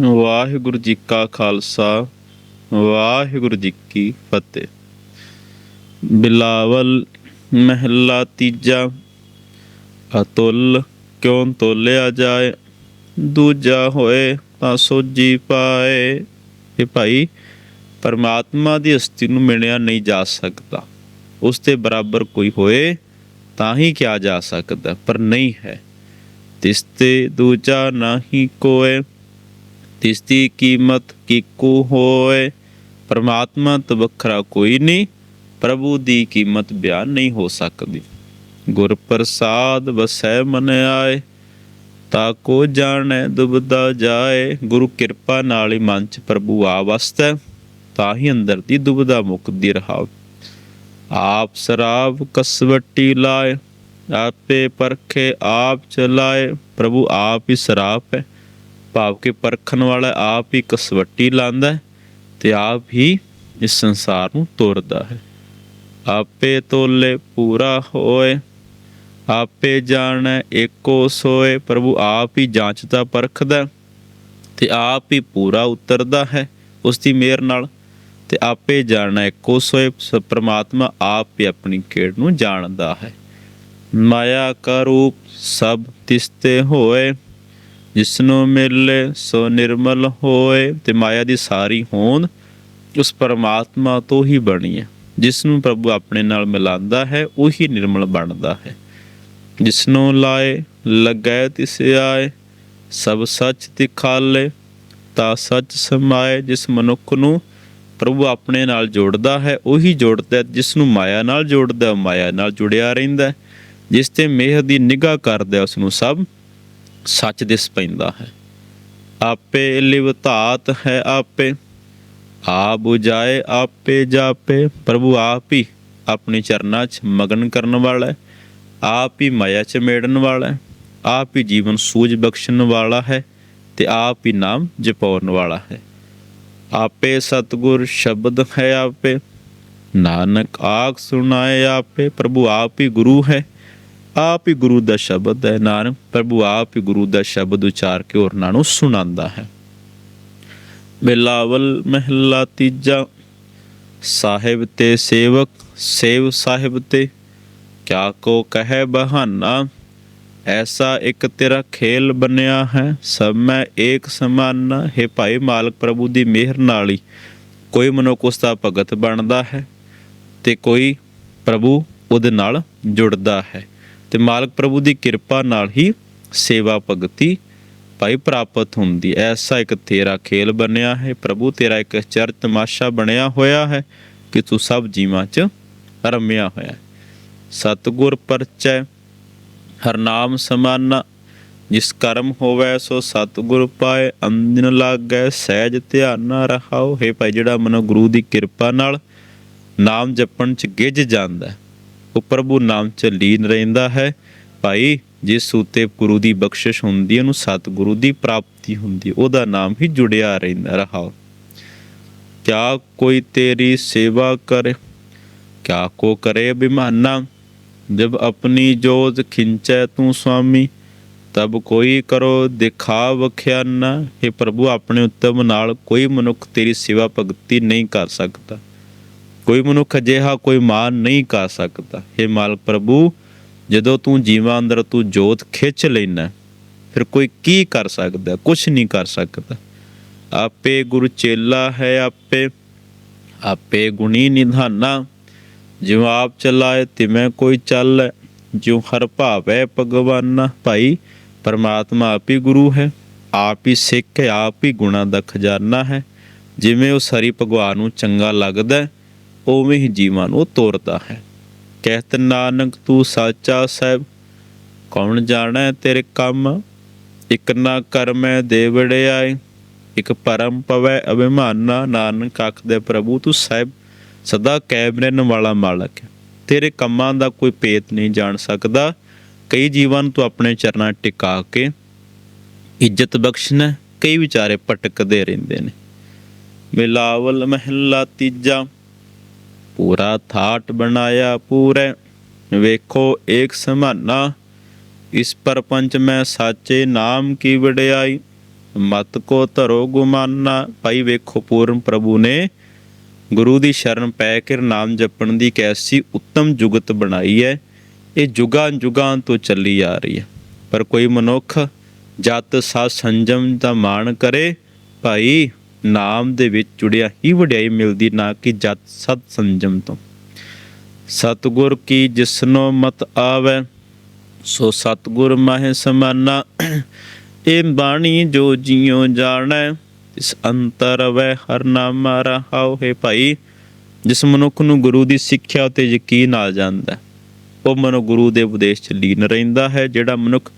ਵਾਹਿਗੁਰੂ ਜੀ ਕਾ ਖਾਲਸਾ, ਵਾਹਿਗੁਰੂ ਜੀ ਕੀ ਫਤਿਹ। ਬਿਲਾਵਲ ਮਹਿਲਾ ਤੀਜਾ, ਅਤੁੱਲ ਕਿਉਂ ਤੋਲਿਆ ਜਾਏ? ਦੂਜਾ ਹੋਏ ਤਾਂ ਸੋਜੀ ਪਾਏ। ਇਹ ਭਾਈ, ਪਰਮਾਤਮਾ ਦੀ ਹਸਤੀ ਨੂੰ ਮਿਲਿਆ ਨਹੀਂ ਜਾ ਸਕਦਾ। ਉਸ ਦੇ ਬਰਾਬਰ ਕੋਈ ਹੋਏ ਤਾਂ ਹੀ ਕਿਹਾ ਜਾ ਸਕਦਾ, ਪਰ ਨਹੀਂ ਹੈ। ਤਿਸ ਤੇ ਦੂਜਾ ਨਹੀਂ ਕੋਏ। ਤਿਸ ਦੀ ਕੀਮਤ ਕੀਕੂ ਹੋਏ, ਪਰਮਾਤਮਾ ਤੋਂ ਵੱਖਰਾ ਕੋਈ ਨਹੀਂ, ਪ੍ਰਭੂ ਦੀ ਕੀਮਤ ਬਿਆਨ ਨਹੀਂ ਹੋ ਸਕਦੀ। ਗੁਰ ਪ੍ਰਸਾਦ ਵਸੈ ਮਨ ਆਏ, ਤਾ ਕੋ ਜਾਣੈ ਦੁਬਦਾ ਜਾਏ, ਗੁਰੂ ਕਿਰਪਾ ਨਾਲ ਹੀ ਮਨ ਚ ਪ੍ਰਭੂ ਆ ਵਸਦਾ ਤਾਂ ਹੀ ਅੰਦਰ ਦੀ ਦੁਬਦਾ ਮੁਕਦੀ ਰਹਾਵ। ਆਪ ਸਰਾਬ ਕਸਵੱਟੀ ਲਾਏ, ਆਪੇ ਪਰਖੇ ਆਪ ਚਲਾਏ, ਪ੍ਰਭੂ ਆਪ ਹੀ ਸਰਾਪ ਹੈ। ਭਾਵ ਕਿ ਪਰਖਣ ਵਾਲਾ ਆਪ ਹੀ ਕਸਵੱਟੀ ਲਾਂਦਾ ਤੇ ਆਪ ਹੀ ਇਸ ਸੰਸਾਰ ਨੂੰ ਤੋਰਦਾ ਹੈ। ਆਪੇ ਤੋਲੇ ਪੂਰਾ ਹੋਏ, ਆਪੇ ਜਾਣੈ ਏਕੋ ਸੋਏ, ਪ੍ਰਭੂ ਆਪ ਹੀ ਜਾਂਚਦਾ ਪਰਖਦਾ ਤੇ ਆਪ ਹੀ ਪੂਰਾ ਉਤਰਦਾ ਹੈ ਉਸ ਦੀ ਮਿਹਰ ਨਾਲ ਤੇ ਆਪੇ ਜਾਣੈ ਏਕੋ ਸੋਏ ਸ- ਪ੍ਰਮਾਤਮਾ ਆਪ ਹੀ ਆਪਣੀ ਖੇਡ ਨੂੰ ਜਾਣਦਾ ਹੈ। ਮਾਇਆ ਕਾ ਰੂਪ ਸਭ ਤਿਸਤੇ ਹੋਏ ਜਿਸਨੂੰ ਮਿਲੇ ਸੋ ਨਿਰਮਲ ਹੋਏ ਤੇ ਮਾਇਆ ਦੀ ਸਾਰੀ ਹੋਂਦ ਉਸ ਪਰਮਾਤਮਾ ਤੋਂ ਹੀ ਬਣੀ ਹੈ ਜਿਸ ਨੂੰ ਪ੍ਰਭੂ ਆਪਣੇ ਨਾਲ ਮਿਲਾਉਂਦਾ ਹੈ, ਉਹੀ ਨਿਰਮਲ ਬਣਦਾ ਹੈ ਜਿਸਨੂੰ ਲਾਏ ਲਗੈ ਤਿਸ ਆਏ ਸਭ ਸੱਚ ਦਿਖਾਲੇ ਤਾਂ ਸੱਚ ਸਮਾਏ, ਜਿਸ ਮਨੁੱਖ ਨੂੰ ਪ੍ਰਭੂ ਆਪਣੇ ਨਾਲ ਜੋੜਦਾ ਹੈ, ਉਹੀ ਜੋੜਦਾ ਹੈ। ਜਿਸ ਨੂੰ ਮਾਇਆ ਨਾਲ ਜੋੜਦਾ ਉਹ ਮਾਇਆ ਨਾਲ ਜੁੜਿਆ ਰਹਿੰਦਾ ਹੈ। ਜਿਸ ਤੇ ਮੇਹ ਦੀ ਨਿਗਾਹ ਕਰਦਾ ਉਸ ਨੂੰ ਸਭ ਸੱਚ ਦਿਸ ਪੈਂਦਾ ਹੈ। ਆਪੇ ਲਿਵਤਾਤ ਹੈ ਆਪੇ ਆ 부ਜਾਏ ਆਪੇ ਜਾਪੇ। ਪ੍ਰਭੂ ਆਪ ਹੀ ਆਪਣੇ ਚਰਨਾਂ 'ਚ ਮਗਨ ਕਰਨ ਵਾਲਾ ਹੈ, ਆਪ ਹੀ ਮਾਇਆ 'ਚ ਮੇੜਨ ਵਾਲਾ ਹੈ, ਆਪ ਹੀ ਜੀਵਨ ਸੂਝ ਬਖਸ਼ਣ ਵਾਲਾ ਹੈ ਤੇ ਆਪ ਹੀ ਨਾਮ ਜਪਾਉਣ ਵਾਲਾ ਹੈ। ਆਪੇ ਸਤਗੁਰ ਸ਼ਬਦ ਹੈ ਆਪੇ, ਨਾਨਕ ਆਖ ਸੁਣਾਏ ਆਪੇ। ਪ੍ਰਭੂ ਆਪ ਹੀ ਗੁਰੂ ਹੈ ਆਪ ਹੀ ਗੁਰੂ ਦਾ ਸ਼ਬਦ ਹੈ ਨਾਨਕ ਪ੍ਰਭੂ ਆਪ ਹੀ ਗੁਰੂ ਦਾ ਸ਼ਬਦ ਉਚਾਰ ਕੇ ਹੋਰਨਾਂ ਨੂੰ ਸੁਣਾਉਂਦਾ ਹੈ। ਬਿਲਾਵਲ ਮਹਿਲਾ ਤੀਜਾ, ਸਾਹਿਬ ਤੇ ਸੇਵਕ, ਸੇਵ ਸਾਹਿਬ ਤੇ ਕਿਆ ਕੋ ਕਹੈ ਬਹਾਨਾ, ਐਸਾ ਇੱਕ ਤੇਰਾ ਖੇਲ ਬਣਿਆ ਹੈ, ਸਭ ਮੈਂ ਏਕ ਸਮਾਨਾ, ਹੈ ਭਾਈ ਮਾਲਕ ਪ੍ਰਭੂ ਦੀ ਮਿਹਰ ਨਾਲ ਹੀ ਕੋਈ ਮਨੁੱਖ ਉਸ ਦਾ ਭਗਤ ਬਣਦਾ ਹੈ ਤੇ ਕੋਈ ਪ੍ਰਭੂ ਉਹਦੇ ਨਾਲ ਜੁੜਦਾ ਹੈ। ਤੇ ਮਾਲਕ ਪ੍ਰਭੂ ਦੀ ਕਿਰਪਾ ਨਾਲ ਹੀ ਸੇਵਾ ਭਗਤੀ ਭਾਈ ਪ੍ਰਾਪਤ ਹੁੰਦੀ ਐਸਾ ਇੱਕ ਤੇਰਾ ਖੇਲ ਬਣਿਆ ਹੈ। ਪ੍ਰਭੂ ਤੇਰਾ ਇੱਕ ਚਰ ਤਮਾਸ਼ਾ ਬਣਿਆ ਹੋਇਆ ਹੈ ਕਿ ਤੂੰ ਸਭ ਜੀਵਾਂ 'ਚ ਰਮਿਆ ਹੋਇਆ ਹੈ। ਸਤਗੁਰ ਪਰਚੈ ਹਰ ਨਾਮ ਸਮਾਨਾ ਜਿਸ ਕਰਮ ਹੋਵੇ ਸੋ ਸਤਗੁਰ ਪਾਏ ਅੰਦਨ ਲਾਗੈ ਸਹਿਜ ਧਿਆਨ ਨਾ ਰਹਾਓ। ਹੈ ਭਾਈ ਜਿਹੜਾ ਮਨੋ ਗੁਰੂ ਦੀ ਕਿਰਪਾ ਨਾਲ ਨਾਮ ਜਪਣ ਚ ਗਿੱਜ ਜਾਂਦਾ ਹੈ, ਉਹ ਪ੍ਰਭੂ ਨਾਮ ਚ ਲੀਨ ਰਹਿੰਦਾ ਹੈ। ਭਾਈ ਜਿਸ ਉਤੇ ਗੁਰੂ ਦੀ ਬਖਸ਼ਿਸ਼ ਹੁੰਦੀ ਹੈ ਉਹਨੂੰ ਸਤਿਗੁਰੂ ਦੀ ਪ੍ਰਾਪਤੀ ਹੁੰਦੀ ਹੈ, ਉਹਦਾ ਨਾਮ ਹੀ ਜੁੜਿਆ ਰਹਿੰਦਾ ਰਹਾਓ। ਕਿਆ ਕੋਈ ਤੇਰੀ ਸੇਵਾ ਕਰੇ ਕਿਆ ਕੋ ਕਰੇ ਬਿਮਾਨਾ ਜਬ ਆਪਣੀ ਜੋਤ ਖਿੰਚੈ ਤੂੰ ਸੁਆਮੀ ਤਬ ਕੋਈ ਕਰੋ ਦਿਖਾ ਵਖਿਆਨਾ हे ਪ੍ਰਭੂ ਆਪਣੇ ਉਤਮ ਨਾਲ ਕੋਈ ਮਨੁੱਖ ਤੇਰੀ ਸੇਵਾ ਭਗਤੀ ਨਹੀਂ ਕਰ ਸਕਦਾ। ਕੋਈ ਮਨੁੱਖ ਅਜਿਹਾ ਕੋਈ ਮਾਨ ਨਹੀਂ ਕਰ ਸਕਦਾ। हे ਮਾਲਕ ਪ੍ਰਭੂ, ਜਦੋਂ ਤੂੰ ਜੀਵਾਂ ਅੰਦਰ ਤੂੰ ਜੋਤ ਖਿੱਚ ਲੈਣਾ ਫਿਰ ਕੋਈ ਕੀ ਕਰ ਸਕਦਾ? ਕੁਝ ਨਹੀਂ ਕਰ ਸਕਦਾ। ਆਪੇ ਗੁਰੂ ਚੇਲਾ ਹੈ ਆਪੇ ਆਪੇ ਗੁਣੀ ਨਿਧਾਨਾ। ਜਿਉ ਆਪ ਚਲਾਏ ਤਿਵੇਂ ਕੋਈ ਚੱਲ ਜਿਉ ਹਰ ਭਾਵੈ ਭਗਵਾਨਾ। ਭਾਈ, ਪਰਮਾਤਮਾ ਆਪ ਹੀ ਗੁਰੂ ਹੈ, ਆਪ ਹੀ ਸਿੱਖ ਹੈ, ਆਪ ਹੀ ਗੁਣਾ ਦਾ ਖਜ਼ਾਨਾ ਹੈ। ਜਿਵੇਂ ਉਹ ਹਰੀ ਭਗਵਾਨ ਨੂੰ ਚੰਗਾ ਲੱਗਦਾ ਉਵੇਂ ਹੀ ਜੀਵਾਂ ਨੂੰ ਤੋਰਦਾ ਹੈ। ਕਹਿਤ ਨਾਨਕ, ਤੂੰ ਸਾਚਾ ਸਹਿਬ, ਕੌਣ ਜਾਣੈ ਤੇਰੇ ਕੰਮ? ਇਕ ਨਾ ਕਰਮੈ ਦੇਵੜੇ ਵੜਿਆਏ ਇਕ ਪਰਮ ਪਵੈ ਅਭਿਮਾਨਾ। ਨਾਨਕ ਆਖਦੇ, ਪ੍ਰਭੂ, ਤੂੰ ਸਾਹਿਬ, ਸਦਾ ਕਾਇਮ ਰਹਿਣ ਵਾਲਾ ਮਾਲਕ ਹੈ। ਤੇਰੇ ਕੰਮਾਂ ਦਾ ਕੋਈ ਭੇਤ ਨਹੀਂ ਜਾਣ ਸਕਦਾ। ਕਈ ਜੀਵਾਂ ਨੂੰ ਤੂੰ ਆਪਣੇ ਚਰਨਾਂ ਟਿਕਾ ਕੇ ਇੱਜ਼ਤ ਬਖਸ਼ਣਾ ਕਈ ਵਿਚਾਰੇ ਭਟਕਦੇ ਰਹਿੰਦੇ ਨੇ। ਮਿਲਾਵਲ ਮਹਿਲਾ ਤੀਜਾ ਪੂਰਾ ਥਾਟ ਬਣਾਇਆ ਪੂਰੇ। ਵੇਖੋ ਏਕ ਸਮਾਨਾ, ਇਸ ਪਰਪੰਚ ਮੈਂ ਸਾਚੇ ਨਾਮ ਕੀ ਵਡਿਆਈ? ਮਤ ਕੋ ਧਰੋ ਗੁਮਾਨਾ। ਭਾਈ ਵੇਖੋ ਪੂਰਨ ਪ੍ਰਭੂ ਨੇ ਗੁਰੂ ਦੀ ਸ਼ਰਨ ਪੈ ਕੇ ਨਾਮ ਜਪਣ ਦੀ ਕੈਸੀ ਉੱਤਮ ਜੁਗਤ ਬਣਾਈ ਹੈ। ਇਹ ਜੁਗਾਂ ਜੁਗਾਂ ਤੋਂ ਚੱਲੀ ਆ ਰਹੀ ਹੈ। ਪਰ ਕੋਈ ਮਨੁੱਖ ਜਤ ਸਾ ਸੰਜਮ ਦਾ ਮਾਣ ਕਰੇ, ਭਾਈ ਨਾਮ ਦੇ ਵਿੱਚ ਜੁੜਿਆ ਹੀ ਵਡਿਆਈ ਮਿਲਦੀ ਨਾ ਕਿ ਜਤ ਸਤ ਸੰਜਮ ਤੋਂ। ਸਤਗੁਰ ਕੀ ਜਿਸਨੋ ਮਤ ਆਵੇ, ਸੋ ਸਤਗੁਰ ਮਹਿ ਸਮਾਨਾ। ਇਹ ਬਾਣੀ ਜੋ ਜਿਉ ਜਾਣੈ ਇਸ ਅੰਤਰ ਵੈ ਹਰ ਨਾਮ ਰਹਾਉ ਹੈ ਭਾਈ, ਜਿਸ ਮਨੁੱਖ ਨੂੰ ਗੁਰੂ ਦੀ ਸਿੱਖਿਆ ਤੇ ਯਕੀਨ ਆ ਜਾਂਦਾ। ਉਹ ਮਨੁ ਗੁਰੂ ਦੇ ਉਪਦੇਸ਼ ਚ ਲੀਨ ਰਹਿੰਦਾ ਹੈ, ਜਿਹੜਾ ਮਨੁੱਖ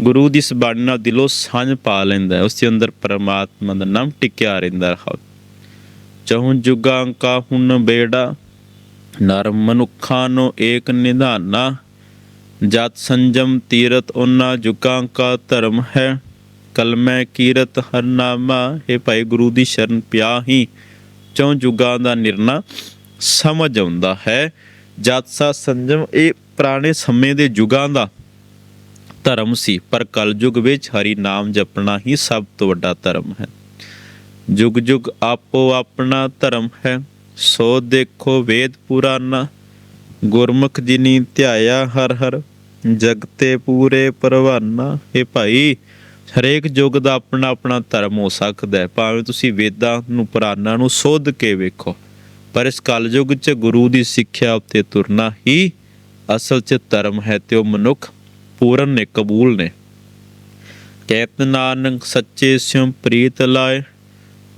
ਗੁਰੂ ਦੀ ਇਸ ਬਾਣੀ ਨਾਲ ਦਿਲੋਂ ਸਾਂਝ ਪਾ ਲੈਂਦਾ ਹੈ, ਉਸ ਦੇ ਅੰਦਰ ਪਰਮਾਤਮਾ ਦਾ ਨਾਮ ਟਿਕਿਆ ਰਹਿੰਦਾ ਹੈ। ਚਹੁ ਜੁਗਾਂ ਕਾ ਹੁਣ ਬੇੜਾ ਨਰ ਮਨੁੱਖਾਂ ਨੂੰ ਏਕ ਨਿਧਾਨਾ ਜਤ ਸੰਜਮ ਤੀਰਤ ਉਹਨਾਂ ਜੁਗਾਂ ਕਾ ਧਰਮ ਹੈ। ਕਲਮੈ ਕੀਰਤ ਹਰ ਨਾਮਾ ਇਹ ਭਾਈ ਗੁਰੂ ਦੀ ਸ਼ਰਨ ਪਿਆ ਹੀ ਚੌ ਜੁਗਾਂ ਦਾ ਨਿਰਣਾ ਸਮਝ ਆਉਂਦਾ ਹੈ। ਜਤ ਸਾ ਸੰਜਮ ਇਹ ਪੁਰਾਣੇ ਸਮੇਂ ਦੇ ਜੁਗਾਂ ਦਾ ਧਰਮ ਸੀ, ਪਰ ਕਲਯੁਗ ਵਿੱਚ ਹਰੀ ਨਾਮ ਜਪਣਾ ਹੀ ਸਭ ਤੋਂ ਵੱਡਾ ਧਰਮ ਹੈ। ਜੁਗ ਜੁਗ ਆਪੋ ਆਪਣਾ ਧਰਮ ਹੈ, ਸੋ ਦੇਖੋ ਵੇਦ ਪੁਰਾਨਾ ਗੁਰਮੁਖ ਜਿਨੀ ਧਿਆਇਆ ਹਰ ਹਰ, ਜਗਤੇ ਪੂਰੇ ਪਰਵਾਨਾ। ਇਹ ਭਾਈ, ਹਰੇਕ ਯੁੱਗ ਦਾ ਆਪਣਾ ਆਪਣਾ ਧਰਮ ਹੋ ਸਕਦਾ ਹੈ, ਭਾਵੇਂ ਤੁਸੀਂ ਵੇਦਾਂ ਨੂੰ ਪੁਰਾਣਾ ਨੂੰ ਸੋਧ ਕੇ ਵੇਖੋ। ਪਰ ਇਸ ਕਲਯੁਗ 'ਚ ਗੁਰੂ ਦੀ ਸਿੱਖਿਆ ਉੱਤੇ ਤੁਰਨਾ ਹੀ ਅਸਲ 'ਚ ਧਰਮ ਹੈ ਤੇ ਉਹ ਮਨੁੱਖ ਪੂਰਨ ਨੇ, ਕਬੂਲ ਨੇ। ਕਹਿਤ ਨਾਨਕ ਸੱਚੇ ਸਿਉ ਪ੍ਰੀਤ ਲਾਏ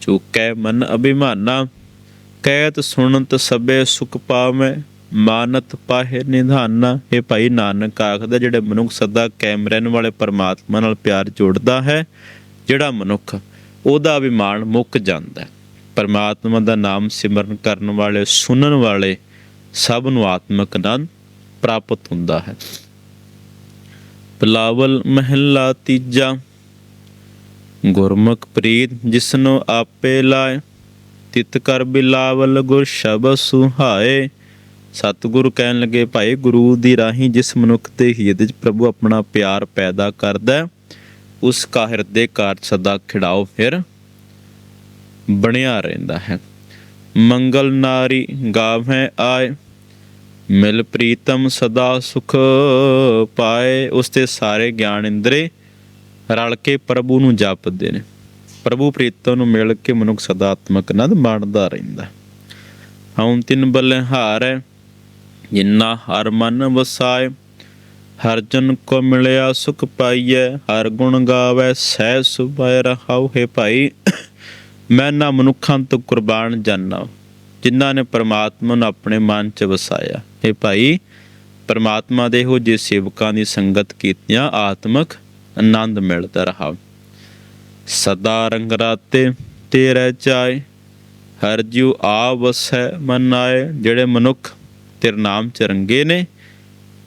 ਚੁਕੈ ਮਨ ਅਭਿਮਾਨਾ। ਕਹਿਤ ਸੁਣਤ ਸਭੇ ਸੁਖ ਪਾਵੈ, ਮਾਨਤ ਪਾਹੇ ਨਿਧਾਨਾ। ਇਹ ਭਾਈ ਨਾਨਕ, ਆਖਦਾ ਜਿਹੜੇ ਮਨੁੱਖ ਸਦਾ ਕਾਇਮ ਰਹਿਣ ਵਾਲੇ ਪਰਮਾਤਮਾ ਨਾਲ ਪਿਆਰ ਜੋੜਦਾ ਹੈ, ਜਿਹੜਾ ਮਨੁੱਖ ਉਹਦਾ ਅਭਿਮਾਨ ਮੁੱਕ ਜਾਂਦਾ ਹੈ। ਪਰਮਾਤਮਾ ਦਾ ਨਾਮ ਸਿਮਰਨ ਕਰਨ ਵਾਲੇ, ਸੁਣਨ ਵਾਲੇ ਸਭ ਨੂੰ ਆਤਮਿਕ ਆਨੰਦ ਪ੍ਰਾਪਤ ਹੁੰਦਾ ਹੈ। ਬਿਲਾਵਲ ਮਹਿਲਾ ਤੀਜਾ। ਗੁਰਮੁਖ ਪ੍ਰੀਤ ਜਿਸਨੂੰ ਆਪੇ ਲਾਏ, ਤਿਤ ਕਰ ਬਿਲਾਵਲ ਗੁਰ ਸ਼ਬਦ ਸੁਹਾਏ। ਸਤਿਗੁਰੂ ਕਹਿਣ ਲੱਗੇ, ਭਾਈ ਗੁਰੂ ਦੀ ਰਾਹੀਂ ਜਿਸ ਮਨੁੱਖ ਦੇ ਹਿਰਦੇ ਵਿੱਚ ਪ੍ਰਭੂ ਆਪਣਾ ਪਿਆਰ ਪੈਦਾ ਕਰਦਾ ਉਸ ਕਾ ਹਿਰਦੇ ਕਾਰ ਸਦਾ ਖਿੜਾਓ ਫਿਰ। ਬਣਿਆ ਰਹਿੰਦਾ ਹੈ। ਮੰਗਲ ਨਾਰੀ ਗਾਵੇਂ ਆਏ ਮਿਲ ਪ੍ਰੀਤਮ ਸਦਾ ਸੁਖ ਪਾਏ, ਉਸ ਤੇ ਸਾਰੇ ਗਿਆਨ ਇੰਦਰੇ ਰਲ ਕੇ ਪ੍ਰਭੂ ਨੂੰ ਜਪਦੇ ਨੇ। ਪ੍ਰਭੂ ਪ੍ਰੀਤਮ ਨੂੰ ਮਿਲ ਕੇ ਮਨੁੱਖ ਸਦਾਤਮਕ ਆਤਮਕ ਬਣਦਾ ਰਹਿੰਦਾ। ਹਉ ਤਿਨ ਬੱਲੇ ਹਾਰ ਹੈ, ਜਿੰਨਾ ਹਰ ਮਨ ਵਸਾਏ, ਹਰ ਜਨ ਕੋ ਮਿਲਿਆ ਸੁਖ ਪਾਈਐ, ਹਰ ਗੁਣ ਗਾਵੇ, ਸਹਿ ਸੁਭਾਇ ਰਹਾਉ ਹੈ ਭਾਈ। ਮੈਂ ਨਾ ਮਨੁੱਖਾਂ ਤੋਂ ਕੁਰਬਾਨ ਜਾਨਾ, ਜਿਨ੍ਹਾਂ ਨੇ ਪਰਮਾਤਮਾ ਨੂੰ ਆਪਣੇ ਮਨ 'ਚ ਵਸਾਇਆ। ਇਹ ਭਾਈ, ਪਰਮਾਤਮਾ ਦੇ ਇਹੋ ਜਿਹੇ ਸੇਵਕਾਂ ਦੀ ਸੰਗਤ ਕੀਤਿਆਂ ਆਤਮਕ ਆਨੰਦ ਮਿਲਦਾ ਰਹਾ। ਸਦਾ ਰੰਗ ਰਾਤੇ ਤੇਰੇ ਚਾਏ, ਹਰ ਜਿਉ ਆ ਵਸੈ ਮਨ ਆਏ ਜਿਹੜੇ ਮਨੁੱਖ ਤੇਰੇ ਨਾਮ ਚ ਰੰਗੇ ਨੇ,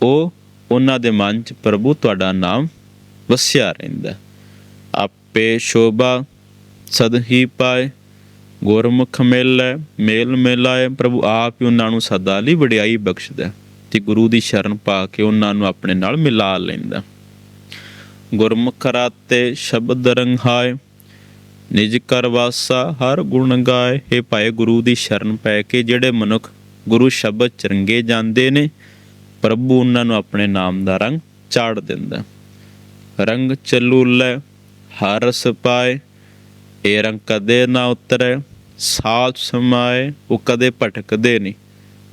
ਉਹ ਉਹਨਾਂ ਦੇ ਮਨ ਚ ਪ੍ਰਭੂ ਤੁਹਾਡਾ ਨਾਮ ਵਸਿਆ ਰਹਿੰਦਾ। ਆਪੇ ਸ਼ੋਭਾ ਸਦ ਹੀ ਪਾਏ ਗੁਰਮੁਖ ਮਿਲੈ ਮੇਲ ਮਿਲਾਏ ਪ੍ਰਭੂ ਆਪ ਹੀ ਉਹਨਾਂ ਨੂੰ ਸਦਾ ਲਈ ਵਡਿਆਈ ਬਖਸ਼ਦਾ ਤੇ ਗੁਰੂ ਦੀ ਸ਼ਰਨ ਪਾ ਕੇ ਉਹਨਾਂ ਨੂੰ ਆਪਣੇ ਨਾਲ ਮਿਲਾ ਲੈਂਦਾ ਗੁਰਮੁਖ ਰਾਤੇ ਸ਼ਬਦ ਰੰਗਾਏ, ਨਿਜ ਕਰ ਵਾਸਾ ਹਰ ਗੁਣ ਗਾਏ ਇਹ ਭਾਏ ਗੁਰੂ ਦੀ ਸ਼ਰਨ ਪੈ ਕੇ ਜਿਹੜੇ ਮਨੁੱਖ ਗੁਰੂ ਸ਼ਬਦ ਚਰੰਗੇ ਜਾਂਦੇ ਨੇ, ਪ੍ਰਭੂ ਉਹਨਾਂ ਨੂੰ ਆਪਣੇ ਨਾਮ ਦਾ ਰੰਗ ਚਾੜ ਦਿੰਦਾ ਰੰਗ ਚੱਲੂਲੇ ਹਰ ਰਸ ਪਾਏ ਇਹ ਰੰਗ ਕਦੇ ਨਾ ਉਤਰੇ ਸਾਥ ਸਮਾਏ, ਉਹ ਕਦੇ ਭਟਕਦੇ ਨਹੀਂ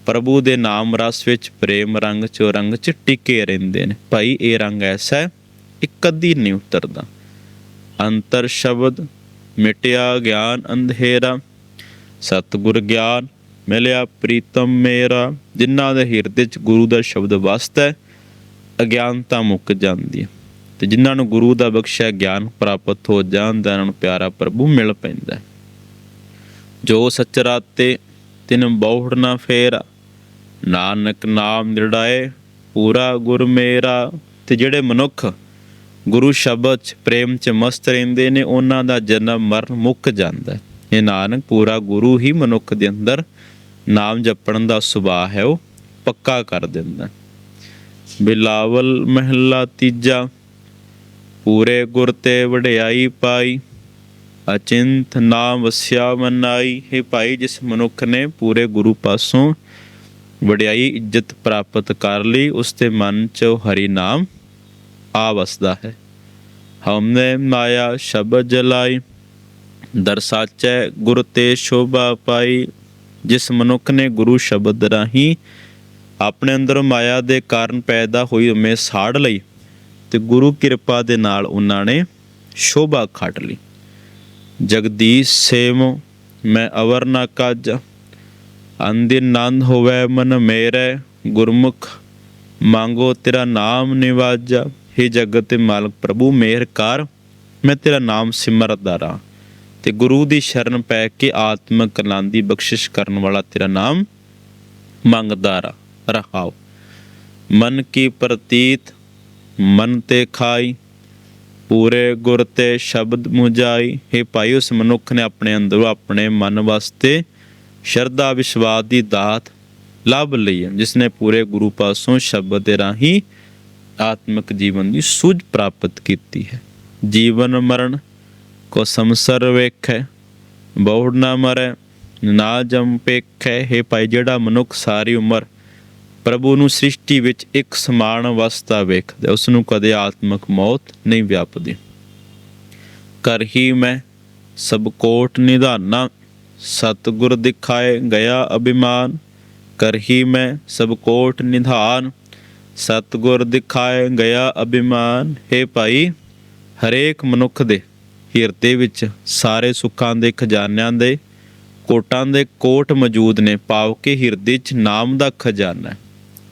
ਪ੍ਰਭੂ ਦੇ ਨਾਮ ਰਸ ਵਿੱਚ ਪ੍ਰੇਮ ਰੰਗ ਚੋ ਰੰਗ ਚ ਟਿਕੇ ਰਹਿੰਦੇ ਨੇ। ਭਾਈ, ਇਹ ਰੰਗ ਐਸਾ ਹੈ, ਇਹ ਕਦੀ ਨਹੀਂ ਉਤਰਦਾ। ਅੰਤਰ ਸ਼ਬਦ, ਮਿਟਿਆ ਗਿਆਨ ਅੰਧੇਰਾ। ਸਤਿਗੁਰ ਗਿਆਨ, ਮਿਲਿਆ ਪ੍ਰੀਤਮ ਮੇਰਾ। ਜਿਨ੍ਹਾਂ ਦੇ ਹਿਰਦੇ 'ਚ ਗੁਰੂ ਦਾ ਸ਼ਬਦ ਵਸਦਾ ਹੈ, ਅਗਿਆਨਤਾ ਮੁੱਕ ਜਾਂਦੀ ਹੈ। ਤੇ ਜਿਨ੍ਹਾਂ ਨੂੰ ਗੁਰੂ ਦਾ ਬਖਸ਼ਿਆ ਗਿਆਨ ਪ੍ਰਾਪਤ ਹੋ ਜਾਂਦਾ ਇਹਨਾਂ ਨੂੰ ਪਿਆਰਾ ਪ੍ਰਭੂ ਮਿਲ ਪੈਂਦਾ ਹੈ। ਜੋ ਸਚਰਾਤੇ ਤਿਨ ਬਹੁੜ ਨਾ ਫੇਰਾ, ਨਾਨਕ ਨਾਮ ਨਿਰੜਾਏ, ਪੂਰਾ ਗੁਰ ਮੇਰਾ। ਤੇ ਜਿਹੜੇ ਮਨੁੱਖ ਗੁਰੂ ਸ਼ਬਦ ਚ ਪ੍ਰੇਮ ਚ ਮਸਤ ਰਹਿੰਦੇ ਨੇ, ਉਹਨਾਂ ਦਾ ਜਨਮ ਮਰਨ ਮੁੱਕ ਜਾਂਦਾ ਇਹ ਨਾਨਕ ਪੂਰਾ ਗੁਰੂ ਹੀ ਮਨੁੱਖ ਦੇ ਅੰਦਰ ਨਾਮ ਜਪਣ ਦਾ ਸੁਭਾਅ ਹੈ, ਉਹ ਪੱਕਾ ਕਰ ਦਿੰਦਾ ਬਿਲਾਵਲ ਮਹਿਲਾ ਤੀਜਾ ਪੂਰੇ ਗੁਰ ਤੇ ਵਡਿਆਈ ਪਾਈ। ਅਚਿੰਤ ਨਾਮ ਵਸਿਆ ਮਨਾਈ। ਹੈ ਭਾਈ, ਜਿਸ ਮਨੁੱਖ ਨੇ ਪੂਰੇ ਗੁਰੂ ਪਾਸੋਂ ਵਡਿਆਈ ਇੱਜ਼ਤ ਪ੍ਰਾਪਤ ਕਰ ਲਈ, ਉਸ ਦੇ ਮਨ 'ਚ ਹਰੀ ਨਾਮ ਆ ਵਸਦਾ ਹੈ। ਹਮਨੇ ਮਾਇਆ ਸ਼ਬਦ ਜਲਾਈ ਦਰਸਾਚੈ ਗੁਰ ਤੇ ਸ਼ੋਭਾ ਪਾਈ। ਜਿਸ ਮਨੁੱਖ ਨੇ ਗੁਰੂ ਸ਼ਬਦ ਰਾਹੀਂ ਆਪਣੇ ਅੰਦਰ ਮਾਇਆ ਦੇ ਕਾਰਨ ਪੈਦਾ ਹੋਈ ਉਮੇ ਸਾੜ ਲਈ ਤੇ ਗੁਰੂ ਕਿਰਪਾ ਦੇ ਨਾਲ ਉਹਨਾਂ ਨੇ ਸ਼ੋਭਾ ਖੱਟ ਲਈ। ਜਗਦੀਸ਼ ਸੇਵ ਮੈਂ ਅਵਰ ਨਾ ਕਾਜ ਅੰਦਿਨ ਨੰਦ ਹੋਵੇ ਮਨ ਮੇਰੇ, ਗੁਰਮੁਖ ਮੰਗੋ ਤੇਰਾ ਨਾਮ ਨਿਵਾਜਾ। हे ਜਗਤ ਦੇ ਮਾਲਕ ਪ੍ਰਭੂ, ਮਿਹਰ ਕਰ, ਮੈਂ ਤੇਰਾ ਨਾਮ ਸਿਮਰਦਾ ਰਾਂ ਤੇ ਗੁਰੂ ਦੀ ਸ਼ਰਨ ਪੈ ਕੇ ਆਤਮਿਕ ਕਲਾਂ ਦੀ ਬਖਸ਼ਿਸ਼ ਕਰਨ ਵਾਲਾ ਤੇਰਾ ਨਾਮ ਮੰਗਦਾ ਰਾਂ ਰਹਾਓ। ਮਨ ਕੀ ਪ੍ਰਤੀਤ ਮਨ ਤੇ ਖਾਈ, ਪੂਰੇ ਗੁਰ ਤੇ ਸ਼ਬਦ ਮੁਜਾਈ। हे ਭਾਈ, ਉਸ ਮਨੁੱਖ ਨੇ ਆਪਣੇ ਅੰਦਰੋਂ ਆਪਣੇ ਮਨ ਵਾਸਤੇ ਸ਼ਰਧਾ, ਵਿਸ਼ਵਾਸ ਦੀ ਦਾਤ ਲੱਭ ਲਈ ਹੈ ਜਿਸ ਨੇ ਪੂਰੇ ਗੁਰੂ ਪਾਸੋਂ ਸ਼ਬਦ ਦੇ ਰਾਹੀਂ ਆਤਮਿਕ ਜੀਵਨ ਦੀ ਸੂਝ ਪ੍ਰਾਪਤ ਕੀਤੀ ਹੈ। ਜੀਵਨ ਮਰਨ ਕੋ ਸੰਸਰ ਵੇਖੈ, ਬਹੁੜ ਨਾ ਮਰੈ, ਨਾ ਜਮ ਪੇਖੈ। ਹੈ ਭਾਈ, ਜਿਹੜਾ ਮਨੁੱਖ ਸਾਰੀ ਉਮਰ ਪ੍ਰਭੂ ਨੂੰ ਸ੍ਰਿਸ਼ਟੀ ਵਿੱਚ ਇੱਕ ਸਮਾਨ ਅਵਸਥਾ ਵੇਖਦਾ ਉਸ ਨੂੰ ਕਦੇ ਆਤਮਿਕ ਮੌਤ ਨਹੀਂ ਵਿਆਪਦੀ। ਕਰ ਹੀ ਮੈਂ ਸਭ ਕੋਟ ਨਿਧਾਨਾ, ਸਤਿਗੁਰ ਦਿਖਾਏ ਗਿਆ ਅਭਿਮਾਨ। ਕਰ ਹੀ ਮੈਂ ਸਭ ਕੋਟ ਨਿਧਾਨ, ਸਤਿਗੁਰ ਦਿਖਾਏ ਗਿਆ ਅਭਿਮਾਨ। ਹੈ ਭਾਈ, ਹਰੇਕ ਮਨੁੱਖ ਦੇ ਹਿਰਦੇ ਵਿੱਚ ਸਾਰੇ ਸੁੱਖਾਂ ਦੇ ਖਜ਼ਾਨਿਆਂ ਦੇ ਕੋਟਾਂ ਦੇ ਕੋਟ ਮੌਜੂਦ ਨੇ, ਭਾਵ ਕਿ ਹਿਰਦੇ 'ਚ ਨਾਮ ਦਾ ਖਜ਼ਾਨਾ ਹੈ।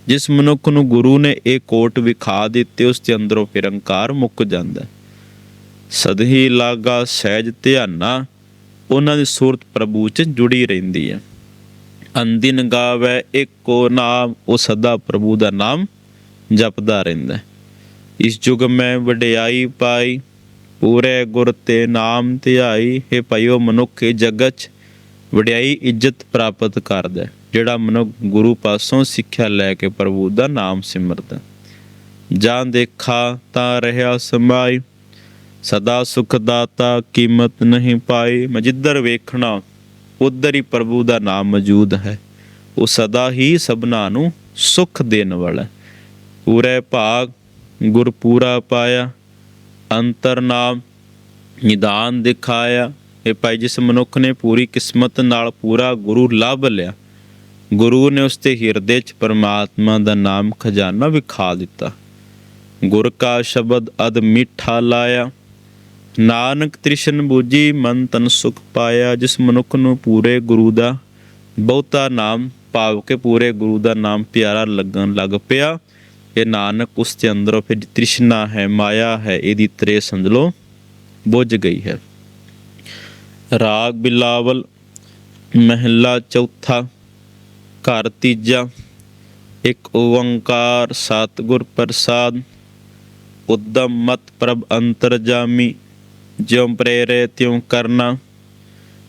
ਜਿਸ ਮਨੁੱਖ ਨੂੰ ਗੁਰੂ ਨੇ ਇਹ ਕੋਟ ਵਿਖਾ ਦਿੱਤੇ, ਉਸ ਦੇ ਅੰਦਰੋਂ ਫਿਰ ਹੰਕਾਰ ਮੁੱਕ ਜਾਂਦਾ ਹੈ। ਸਦਹੀ ਲਾਗਾ ਸਹਿਜ ਧਿਆਨਾ, ਉਹਨਾਂ ਦੀ ਸੂਰਤ ਪ੍ਰਭੂ 'ਚ ਜੁੜੀ ਰਹਿੰਦੀ ਹੈ। ਅੰਦਿਨ ਗਾਵੇ ਇੱਕੋ ਨਾਮ, ਉਹ ਸਦਾ ਪ੍ਰਭੂ ਦਾ ਨਾਮ ਜਪਦਾ ਰਹਿੰਦਾ ਇਸ ਯੁਗ ਮੈਂ ਵਡਿਆਈ ਪਾਈ, ਪੂਰੇ ਗੁਰ ਤੇ ਨਾਮ ਧਿਆਈ, ਹੈ ਭਇਓ ਮਨੁੱਖ, ਇਹ ਜਗਤ 'ਚ ਵਡਿਆਈ ਇੱਜ਼ਤ ਪ੍ਰਾਪਤ ਕਰਦਾ ਜਿਹੜਾ ਮਨੁੱਖ ਗੁਰੂ ਪਾਸੋਂ ਸਿੱਖਿਆ ਲੈ ਕੇ ਪ੍ਰਭੂ ਦਾ ਨਾਮ ਸਿਮਰਦਾ। ਜਾਂ ਦੇਖਾ ਤਾਂ ਰਹਾ ਸਮਾਈ, ਸਦਾ ਸੁਖ ਦਾਤਾ ਕੀਮਤ ਨਹੀਂ ਪਾਈ। ਮੈਂ ਜਿੱਧਰ ਵੇਖਣਾ, ਉਧਰ ਹੀ ਪ੍ਰਭੂ ਦਾ ਨਾਮ ਮੌਜੂਦ ਹੈ। ਉਹ ਸਦਾ ਹੀ ਸਭਨਾ ਨੂੰ ਸੁਖ ਦੇਣ ਵਾਲਾ ਪੂਰੇ ਭਾਗ ਗੁਰ ਪੂਰਾ ਪਾਇਆ, ਅੰਤਰ ਨਾਮ ਨਿਦਾਨ ਦਿਖਾਇਆ। ਇਹ ਭਾਈ ਜਿਸ ਮਨੁੱਖ ਨੇ ਪੂਰੀ ਕਿਸਮਤ ਨਾਲ ਪੂਰਾ ਗੁਰੂ ਲੱਭ ਲਿਆ ਗੁਰੂ ਨੇ ਉਸ ਤੇ ਹਿਰਦੇ 'ਚ ਪਰਮਾਤਮਾ ਦਾ ਨਾਮ ਖਜ਼ਾਨਾ ਵਿਖਾ ਦਿੱਤਾ। ਗੁਰ ਕਾ ਸ਼ਬਦ ਅਦ ਮਿੱਠਾ ਲਾਇਆ। ਨਾਨਕ ਤ੍ਰਿਸ਼ਨ ਬੂਜੀ ਮਨ ਤਨ ਸੁਖ ਪਾਇਆ। ਜਿਸ ਮਨੁੱਖ ਨੂੰ ਪੂਰੇ ਗੁਰੂ ਦਾ ਬਹੁਤਾ ਨਾਮ ਭਾਵ ਕੇ ਪੂਰੇ ਗੁਰੂ ਦਾ ਨਾਮ ਪਿਆਰਾ ਲੱਗਣ ਲੱਗ ਪਿਆ, ਇਹ ਨਾਨਕ ਉਸ ਦੇ ਅੰਦਰੋਂ ਫਿਰ ਤ੍ਰਿਸ਼ਨਾ ਹੈ, ਮਾਇਆ ਹੈ, ਇਹਦੀ ਤਰੇ ਸਮਝ ਬੁੱਝ ਗਈ ਹੈ। ਰਾਗ ਬਿਲਾਵਲ, ਮਹਿਲਾ ਚੌਥਾ। ਘਰ ਤੀਜਾ, ਇੱਕ ਓੰਕਾਰ ਸਤਿਗੁਰ ਪ੍ਰਸਾਦ, ਉਦਮ ਮਤ ਪ੍ਰਭ ਅੰਤਰਜਾਮੀ ਜਿਉ ਪ੍ਰੇਰੇ ਤਿਉ ਕਰਨਾ,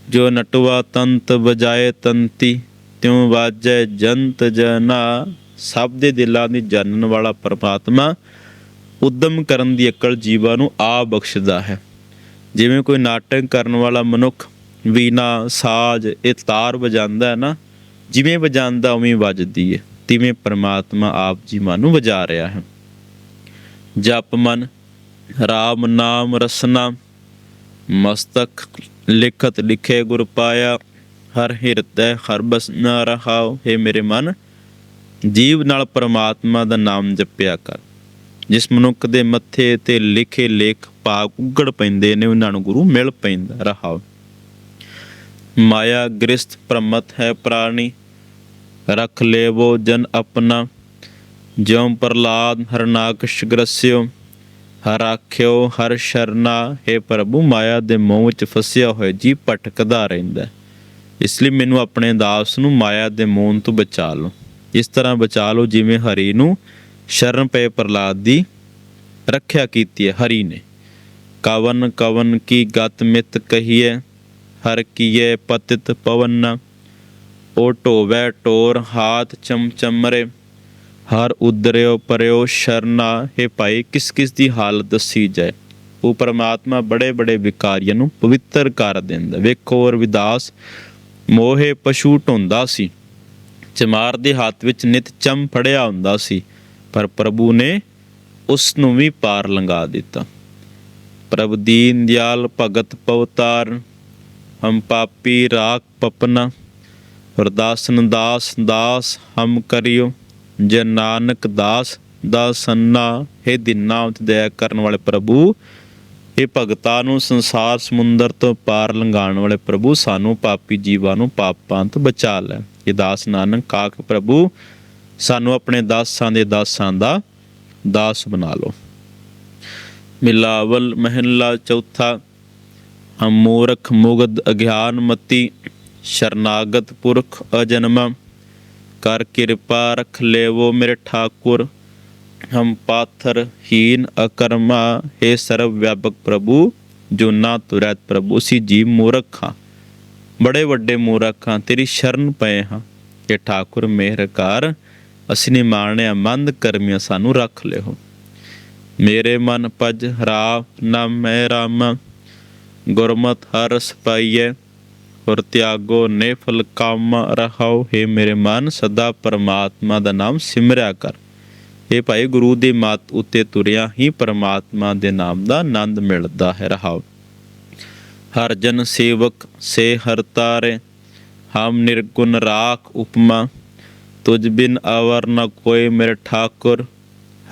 ਜੋ ਨਟਵਾ ਤੰਤ ਬਜਾਏ ਤੰਤੀ, ਤਿਉ ਵਾਜੈ ਜੰਤ ਜਨਾ ਸਭ ਦੇ ਦਿਲਾਂ ਦੀ ਜਾਣਨ ਵਾਲਾ ਪਰਮਾਤਮਾ ਉਦਮ ਕਰਨ ਦੀ ਅਕਲ ਜੀਵਾਂ ਨੂੰ ਆ ਬਖਸ਼ਦਾ ਹੈ। ਜਿਵੇਂ ਕੋਈ ਨਾਟਕ ਕਰਨ ਵਾਲਾ ਮਨੁੱਖ ਵੀਨਾ ਸਾਜ਼, ਇਹ ਤਾਰ ਵਜਾਉਂਦਾ ਹੈ ਨਾ ਜਿਵੇਂ ਵਜਾਉਂਦਾ ਉਵੇਂ ਵੱਜਦੀ ਹੈ ਤਿਵੇਂ ਪਰਮਾਤਮਾ ਆਪ ਜੀ ਮਨ ਨੂੰ ਵਜਾ ਰਿਹਾ ਹੈ। ਜਪ ਮਨ, ਰਾਮ ਨਾਮ ਰਸਨਾ, ਮਸਤਕ ਲਿਖਤ ਲਿਖੇ ਗੁਰ ਪਾਇਆ, ਹਰ ਹਿਰਦੈ ਹਰ ਬਸਨਾ ਰਹਾਓ ਹੈ ਮੇਰੇ ਮਨ, ਜੀਵ ਨਾਲ ਪਰਮਾਤਮਾ ਦਾ ਨਾਮ ਜਪਿਆ ਕਰ। ਜਿਸ ਮਨੁੱਖ ਦੇ ਮੱਥੇ ਤੇ ਲਿਖੇ ਲੇਖ ਭਾਗ ਉਗੜ ਪੈਂਦੇ ਨੇ, ਉਹਨਾਂ ਨੂੰ ਗੁਰੂ ਮਿਲ ਪੈਂਦਾ ਰਹਾਓ ਮਾਇਆ ਗ੍ਰਸਤ ਪ੍ਰਮਤ ਹੈ ਪ੍ਰਾਣੀ ਰਖ ਲੇਵੋ ਜਨ ਆਪਣਾ, ਜਿਉ ਪ੍ਰਲਾਦ ਹਰਨਾਕਸ਼ ਗ੍ਰਸਿਓ ਹਰ ਹਰ ਸ਼ਰਨਾ, ਹੈ ਪ੍ਰਭੂ ਮਾਇਆ ਦੇ ਮੋਹ ਵਿੱਚ ਫਸਿਆ ਹੋਇਆ ਜੀ ਭਟਕਦਾ ਰਹਿੰਦਾ। ਇਸ ਲਈ ਮੈਨੂੰ ਆਪਣੇ ਦਾਸ ਨੂੰ ਮਾਇਆ ਦੇ ਮੋਹ ਤੋਂ ਬਚਾ ਲਓ। ਇਸ ਤਰ੍ਹਾਂ ਬਚਾ ਲਓ ਜਿਵੇਂ ਹਰੀ ਨੂੰ ਸ਼ਰਨ ਪਏ ਪ੍ਰਲਾਦ ਦੀ ਰੱਖਿਆ ਕੀਤੀ ਹੈ ਹਰੀ ਨੇ। ਕਵਨ ਕਵਨ ਕੀ ਗਤ ਮਿਤ ਕਹੀਏ ਹਰ ਕੀਏ ਪਤਿਤ ਪਵਨ ਉਹ ਢੋਵੈ ਟੋਰ ਹਾਥ ਚਮਚਮਰੇ ਹਰ ਉਦਰਿਓ ਪਰਿਓ ਸ਼ਰਨਾ। ਹੈ ਭਾਈ, ਕਿਸ ਕਿਸ ਦੀ ਹਾਲਤ ਦੱਸੀ ਜਾਏ? ਉਹ ਪਰਮਾਤਮਾ ਬੜੇ ਬੜੇ ਵਿਕਾਰੀਆਂ ਨੂੰ ਪਵਿੱਤਰ ਕਰ ਦਿੰਦਾ। ਵੇਖੋ ਰਵਿਦਾਸ ਮੋਹੇ ਪਸ਼ੂ ਢੋਂਦਾ ਸੀ। ਚਮਾਰ ਦੇ ਹੱਥ ਵਿੱਚ ਨਿਤ ਚਮ ਫੜਿਆ ਹੁੰਦਾ ਸੀ। ਪਰ ਪ੍ਰਭੂ ਨੇ ਉਸ ਨੂੰ ਵੀ ਪਾਰ ਲੰਘਾ ਦਿੱਤਾ। ਪ੍ਰਭ ਦੀਨ ਦਿਆਲ ਭਗਤ ਪਵਤਾਰ ਹਮ ਪਾਪੀ ਰਾਖ ਪਪਨਾ। ਵਰਦਾਸਨ ਦਾਸ ਦਾਸ ਹਮ ਕਰਿਓ। ਜੇ ਨਾਨਕ ਦਾਸ ਦਾ ਸੰਨਾ, ਹੈ ਦਿਨਾ ਉਤ ਦਇਆ ਕਰਨ ਵਾਲੇ ਪ੍ਰਭੂ ਇਹ ਭਗਤਾਂ ਨੂੰ ਸੰਸਾਰ ਸਮੁੰਦਰ ਤੋਂ ਪਾਰ ਲੰਘਾਉਣ ਵਾਲੇ ਪ੍ਰਭੂ, ਸਾਨੂੰ ਪਾਪੀ ਜੀਵਾਂ ਨੂੰ ਪਾਪਾਂ ਤੋਂ ਬਚਾ ਲੈ। ਇਹ ਦਾਸ ਨਾਨਕ ਕਾਕ ਪ੍ਰਭੂ, ਸਾਨੂੰ ਆਪਣੇ ਦਾਸਾਂ ਦੇ ਦਾਸਾਂ ਦਾ ਦਾਸ ਬਣਾ ਲਓ। ਮਿਲਾਵਲ ਮਹਿਲਾ ਚੌਥਾ, ਹਮ ਮੂਰਖ ਮੁਗਧ ਅਗਿਆਨ ਮਤੀ ਸ਼ਰਨਾਗਤ ਪੁਰਖ ਅਜਨਮ, ਕਰ ਕਿਰਪਾ ਰਖ ਲੇਵੋ ਮੇਰੇ ਠਾਕੁਰ। ਹਮ ਪਾਥਰ ਹੀਨ ਅਕਰਮਾ, ਹੈ ਸਰਵ ਵਿਆਪਕ ਪ੍ਰਭੂ, ਜੋ ਨਾ ਤੁਰੈਤ ਪ੍ਰਭੂ ਸੀ ਜੀ ਮੂਰਖ ਹਾਂ। ਬੜੇ ਵੱਡੇ ਮੂਰਖ ਹਾਂ, ਤੇਰੀ ਸ਼ਰਨ ਪਏ ਹਾਂ। ਇਹ ਠਾਕੁਰ, ਮਿਹਰ ਕਰ, ਅਸੀਂ ਨੇ ਮਾਣਿਆ ਮੰਦ ਕਰਮੀਆਂ, ਸਾਨੂੰ ਰੱਖ ਲਿਓ ਮੇਰੇ ਮਨ ਪਜ ਹਰਾ ਨਾ ਮੈਂ ਰਾਮ। ਗੁਰਮਤ ਹਰਸ ਪਾਈਐ ਔਰ ਤਿਆਗੋ ਨੇ ਕਾਮ ਰਹਾਓ, ਹੈ ਮੇਰੇ ਮਨ, ਸਦਾ ਪਰਮਾਤਮਾ ਦਾ ਨਾਮ ਸਿਮਰਿਆ ਕਰ। ਇਹ ਭਾਈ, ਗੁਰੂ ਦੀ ਮੱਤ ਉੱਤੇ ਤੁਰਿਆ ਹੀ ਪਰਮਾਤਮਾ ਦੇ ਨਾਮ ਦਾ ਆਨੰਦ ਮਿਲਦਾ ਹੈ, ਰਹਾਓ। ਹਰ ਜਨ ਸੇਵਕ ਸੇ ਹਰ ਤਾਰੇ, ਹਮ ਨਿਰਗੁਣ ਰਾਖ ਉਪਮਾ। ਤੁਝ ਬਿਨ ਅਵਰ ਨ ਕੋਈ ਮੇਰੇ ਠਾਕੁਰ,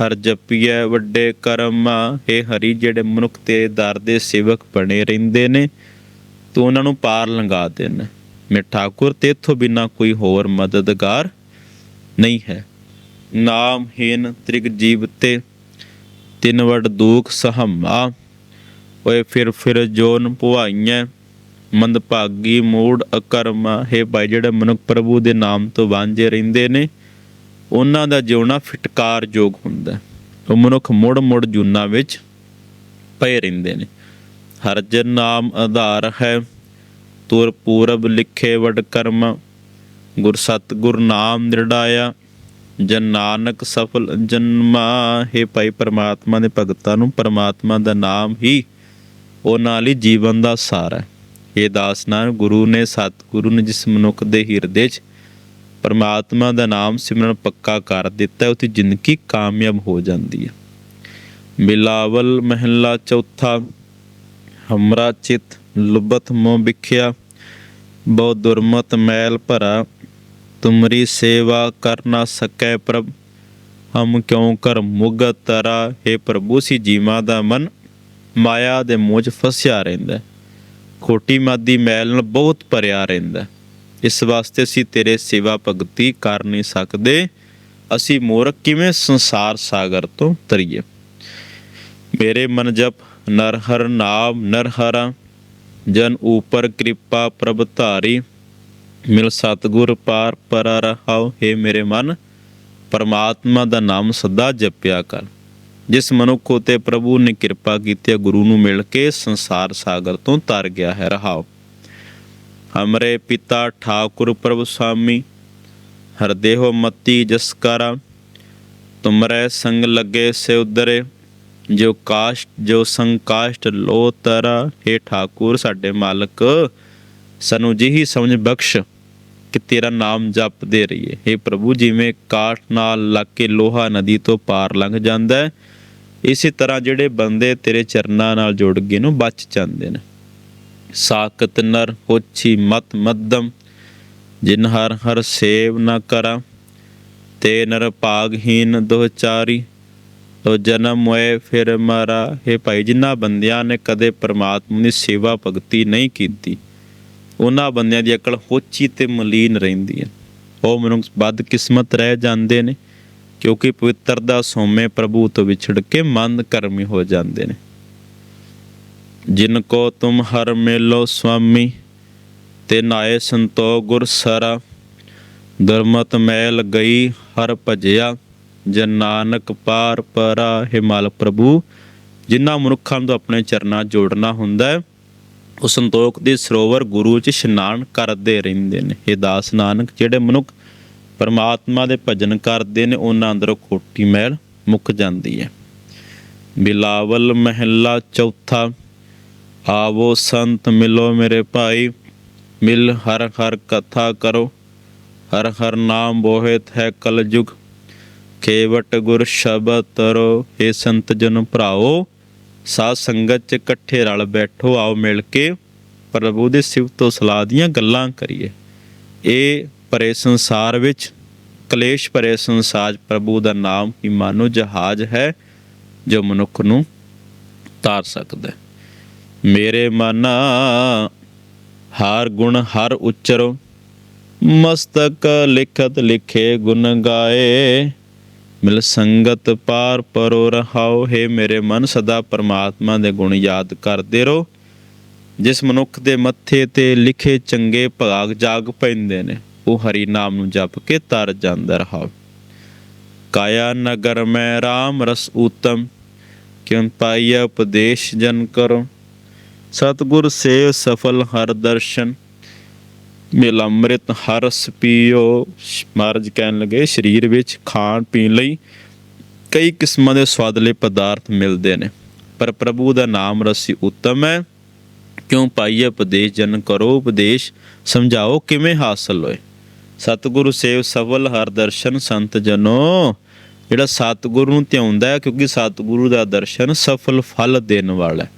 ਹਰ ਜਪੀਐ ਵੱਡੇ ਕਰਮਾ। ਹੈ ਹਰੀ, ਜਿਹੜੇ ਮਨੁੱਖ ਤੇ ਦਰ ਦੇ ਸੇਵਕ ਬਣੇ ਰਹਿੰਦੇ ਨੇ ਤੂੰ ਉਹਨਾਂ ਨੂੰ ਪਾਰ ਲੰਘਾ ਦੇਣ। ਮੇ ਠਾਕੁਰ ਤੇਥੋਂ ਬਿਨਾ ਕੋਈ ਹੋਰ ਮਦਦਗਾਰ ਨਹੀਂ ਹੈ। ਨਾਮਹੀਨ ਤ੍ਰਿਗ ਜੀਵ ਤੇ ਤਿਨ ਵਡ ਦੁਖ ਸਹਮਾ। ਓਏ ਫਿਰ ਫਿਰ ਜੋਨ ਪੁਆਈਆਂ ਮੰਦ ਭਾਗੀ ਮੂੜ ਅਕਰਮਾ ਹੈ ਭਾਈ, ਜਿਹੜੇ ਮਨੁੱਖ ਪ੍ਰਭੂ ਦੇ ਨਾਮ ਤੋਂ ਵਾਂਝੇ ਰਹਿੰਦੇ ਨੇ, ਉਹਨਾਂ ਦਾ ਜਿਉਣਾ ਫਿਟਕਾਰ ਯੋਗ ਹੁੰਦਾ। ਉਹ ਮਨੁੱਖ ਮੁੜ ਮੁੜ ਜੁਨਾ ਵਿੱਚ ਪਏ ਰਹਿੰਦੇ ਨੇ। ਹਰਜਨ ਨਾਮ ਆਧਾਰ ਹੈ। ਤੁਰ ਪੂਰਬ ਲਿਖੇ ਵਡ ਕਰਮ ਗੁਰ ਸਤ ਗੁਰ ਨਾਮ ਨਿਰੜਾਇਆ ਜਨ ਨਾਨਕ ਸਫਲ ਜਨਮਾ ਹੈ ਭਾਈ ਪਰਮਾਤਮਾ ਦੇ ਭਗਤਾਂ ਨੂੰ ਪਰਮਾਤਮਾ ਦਾ ਨਾਮ ਹੀ ਉਹਨਾਂ ਲਈ ਜੀਵਨ ਦਾ ਸਾਰ ਹੈ। ਇਹ ਦਾਸ ਨਾਨਕ ਗੁਰੂ ਨੇ ਸਤਿਗੁਰੂ ਨੇ ਜਿਸ ਮਨੁੱਖ ਦੇ ਹਿਰਦੇ 'ਚ ਪਰਮਾਤਮਾ ਦਾ ਨਾਮ ਸਿਮਰਨ ਪੱਕਾ ਕਰ ਦਿੱਤਾ ਹੈ, ਉਹਦੀ ਜ਼ਿੰਦਗੀ ਕਾਮਯਾਬ ਹੋ ਜਾਂਦੀ ਹੈ। ਬਿਲਾਵਲ ਮਹਿਲਾ ਚੌਥਾ ਹਮਰਾ ਚਿਤ ਲੁਬਤ ਮੋ ਵਿਖਿਆ, ਬਹੁ ਦੁਰਮਤ ਮੈਲ ਭਰਾ, ਤੁਮਰੀ ਸੇਵਾ ਕਰ ਨਾ ਸਕੈ ਪ੍ਰਭ, ਹਮ ਕਿਉ ਕਰ ਮੁਗਤ ਤਰਾ, ਹੈ ਪ੍ਰਭੂ ਸੀ ਜੀਵਾਂ ਦਾ ਮਨ, ਮਾਇਆ ਦੇ ਮੋਹ 'ਚ ਫਸਿਆ ਰਹਿੰਦਾ, ਖੋਟੀ ਮਾਦੀ ਮੈਲ ਨਾਲ ਬਹੁਤ ਭਰਿਆ ਰਹਿੰਦਾ, ਇਸ ਵਾਸਤੇ ਅਸੀਂ ਤੇਰੇ ਸੇਵਾ ਭਗਤੀ ਕਰ ਨਹੀਂ ਸਕਦੇ, ਅਸੀਂ ਮੂਰਖ ਕਿਵੇਂ ਸੰਸਾਰ ਸਾਗਰ ਤੋਂ ਤਰੀਏ? ਮੇਰੇ ਮਨ ਜਪ ਨਰ ਹਰ ਨਾਮ ਨਰ ਹਰਾ ਜਨ ਉਪਰ ਕਿਰਪਾ ਪ੍ਰਭ ਧਾਰੀ ਮਿਲ ਸਤਗੁਰ ਪਾਰ ਪਰਾ ਰਹਾਓ ਹੈ ਮੇਰੇ ਮਨ ਪਰਮਾਤਮਾ ਦਾ ਨਾਮ ਸਦਾ ਜਪਿਆ ਕਰ। ਜਿਸ ਮਨੁੱਖ ਉਤੇ ਪ੍ਰਭੂ ਨੇ ਕਿਰਪਾ ਕੀਤੀ ਹੈ, ਗੁਰੂ ਨੂੰ ਮਿਲ ਕੇ ਸੰਸਾਰ ਸਾਗਰ ਤੋਂ ਤਰ ਗਿਆ ਹੈ ਰਹਾਓ ਹਮਰੇ ਪਿਤਾ ਠਾਕੁਰ ਪ੍ਰਭ ਸੁਆਮੀ ਹਰਦੇਹੋ ਮਤੀ ਜਸਕਾਰਾ ਤੁਮਰੇ ਸੰਗ ਲੱਗੇ ਸੇ ਉਦਰੇ ਜੋ ਕਾਸ਼ਟ ਜੋ ਸੰਕਾਸ਼ਟ ਲੋ ਤਰਾ हे ਠਾਕੁਰ ਸਾਡੇ ਮਾਲਕ, ਸਾਨੂੰ ਜਿਹੀ ਸਮਝ ਬਖਸ਼ ਕਿ ਤੇਰਾ ਨਾਮ ਜਪਦੇ ਰਹੀਏ। हे ਪ੍ਰਭੂ, ਜਿਵੇਂ ਕਾਠ ਨਾਲ ਲੱਗ ਕੇ ਲੋਹਾ ਨਦੀ ਤੋਂ ਪਾਰ ਲੰਘ ਜਾਂਦਾ ਹੈ, ਇਸੇ ਤਰ੍ਹਾਂ ਜਿਹੜੇ ਬੰਦੇ ਤੇਰੇ ਚਰਨਾਂ ਨਾਲ ਜੁੜ ਗਏ ਨੂੰ ਬਚ ਜਾਂਦੇ ਨੇ। ਸਾਕਤ ਨਰ ਹੋਛੀ ਮਤ ਮੱਦਮ ਜਿਨ ਹਰ ਹਰ ਸੇਵ ਨਾ ਕਰਾਂ, ਤੇ ਨਰ ਭਾਗਹੀਨ ਦੋਚਾਰੀ। ਤੋ ਜਨਮ ਹੋਏ ਫਿਰ ਮਾਰਾ, ਹੈ ਭਾਈ, ਜਿਨ੍ਹਾਂ ਬੰਦਿਆਂ ਨੇ ਕਦੇ ਪਰਮਾਤਮਾ ਦੀ ਸੇਵਾ ਭਗਤੀ ਨਹੀਂ ਕੀਤੀ, ਉਹਨਾਂ ਬੰਦਿਆਂ ਦੀ ਅਕਲ ਹੋਚੀ ਤੇ ਮਲੀਨ ਰਹਿੰਦੀ ਹੈ। ਉਹ ਮਨੁੱਖ ਬਦ ਕਿਸਮਤ ਰਹਿ ਜਾਂਦੇ ਨੇ, ਕਿਉਂਕਿ ਪਵਿੱਤਰ ਦਾ ਸੋਮੇ ਪ੍ਰਭੂ ਤੋਂ ਵਿਛੜ ਕੇ ਮੰਦ ਕਰਮੀ ਹੋ ਜਾਂਦੇ ਨੇ। ਜਿਨ ਕੋ ਤੁਮ ਹਰ ਮੇਲੋ ਸੁਆਮੀ, ਤੇ ਨਾਏ ਸੰਤੋ ਗੁਰ ਸਰਾ, ਦਰਮਤ ਮੈਲ ਗਈ ਹਰ ਭਜਿਆ ਜਨ ਨਾਨਕ ਪਾਰ ਪਰਾ ਹੈ ਮਾਲਕ ਪ੍ਰਭੂ, ਜਿਨ੍ਹਾਂ ਮਨੁੱਖਾਂ ਨੂੰ ਆਪਣੇ ਚਰਨਾਂ ਜੋੜਨਾ ਹੁੰਦਾ ਹੈ, ਉਹ ਸੰਤੋਖ ਦੇ ਸਰੋਵਰ ਗੁਰੂ ਚ ਇਸ਼ਨਾਨ ਕਰਦੇ ਰਹਿੰਦੇ ਨੇ। ਇਹ ਦਾਸ ਨਾਨਕ ਜਿਹੜੇ ਮਨੁੱਖ ਪਰਮਾਤਮਾ ਦੇ ਭਜਨ ਕਰਦੇ ਨੇ, ਉਹਨਾਂ ਅੰਦਰੋਂ ਖੋਟੀ ਮਹਿਲ ਮੁੱਕ ਜਾਂਦੀ ਹੈ। ਬਿਲਾਵਲ ਮਹਿਲਾ ਚੌਥਾ, ਆਵੋ ਸੰਤ ਮਿਲੋ ਮੇਰੇ ਭਾਈ, ਮਿਲ ਹਰ ਹਰ ਕਥਾ ਕਰੋ, ਹਰ ਹਰ ਨਾਮ ਬੋਹਿਤ ਹੈ ਕਲਯੁਗ। ਕੇਵਟ ਗੁਰ ਸ਼ਬਦ ਤਰੋ ਏ ਸੰਤ ਜਨ ਭਰਾਓ, ਸਾਧ ਸੰਗਤ ਚ ਇਕੱਠੇ ਰਲ ਬੈਠੋ, ਆਓ ਮਿਲ ਕੇ ਪ੍ਰਭੂ ਦੇ ਸਿਫਤੋ ਸਲਾਹ ਦੀਆਂ ਗੱਲਾਂ ਕਰੀਏ। ਇਹ ਭਰੇ ਸੰਸਾਰ ਵਿੱਚ, ਕਲੇਸ਼ ਭਰੇ ਸੰਸਾਰ ਪ੍ਰਭੂ ਦਾ ਨਾਮ ਹੀ ਮਾਨੋ ਜਹਾਜ਼ ਹੈ, ਜੋ ਮਨੁੱਖ ਨੂੰ ਤਾਰ ਸਕਦਾ ਮੇਰੇ ਮਨ, ਹਰ ਗੁਣ ਹਰ ਉਚਰੋ, ਮਸਤਕ ਲਿਖਤ ਲਿਖੇ ਗੁਣ ਗਾਏ ਮਿਲ ਸੰਗਤ ਪਾਰ ਪਰੋ ਰਹਾਓ, ਹੈ ਮੇਰੇ ਮਨ ਸਦਾ ਪਰਮਾਤਮਾ ਦੇ ਗੁਣ ਯਾਦ ਕਰਦੇ ਰਹੋ। ਜਿਸ ਮਨੁੱਖ ਦੇ ਮੱਥੇ ਤੇ ਲਿਖੇ ਚੰਗੇ ਭਾਗ ਜਾਗ ਪੈਂਦੇ ਨੇ, ਉਹ ਹਰੀ ਨਾਮ ਨੂੰ ਜਪ ਕੇ ਤਰ ਜਾਂਦਾ ਰਹਾ ਕਾਇਆ ਨਗਰ ਮੈਂ RAM ਰਸ ਉਤਮ ਕਿਉਂ ਪਾਈਆ ਉਪਦੇਸ਼ ਜਨ ਕਰੋ। ਸਤਿਗੁਰ ਸੇਵ ਸਫਲ ਹਰ ਦਰਸ਼ਨ ਮਿਲ ਅੰਮ੍ਰਿਤ ਹਰਸ ਪੀਓ ਮਹਾਰਾਜ ਕਹਿਣ ਲੱਗੇ, ਸਰੀਰ ਵਿੱਚ ਖਾਣ ਪੀਣ ਲਈ ਕਈ ਕਿਸਮਾਂ ਦੇ ਸਵਾਦਲੇ ਪਦਾਰਥ ਮਿਲਦੇ ਨੇ। ਪਰ ਪ੍ਰਭੂ ਦਾ ਨਾਮ ਰਸੀ ਉੱਤਮ ਹੈ। ਕਿਉਂ ਪਾਈਏ ਉਪਦੇਸ਼, ਜਨ ਕਰੋ ਉਪਦੇਸ਼, ਸਮਝਾਓ ਕਿਵੇਂ ਹਾਸਲ ਹੋਏ। ਸਤਿਗੁਰੂ ਸੇਵ ਸਫਲ ਹਰ ਦਰਸ਼ਨ ਸੰਤ ਜਨੋ। ਜਿਹੜਾ ਸਤਿਗੁਰੂ ਨੂੰ ਧਿਆਉਂਦਾ ਹੈ, ਕਿਉਂਕਿ ਸਤਿਗੁਰੂ ਦਾ ਦਰਸ਼ਨ ਸਫਲ ਫਲ ਦੇਣ ਵਾਲਾ ਹੈ।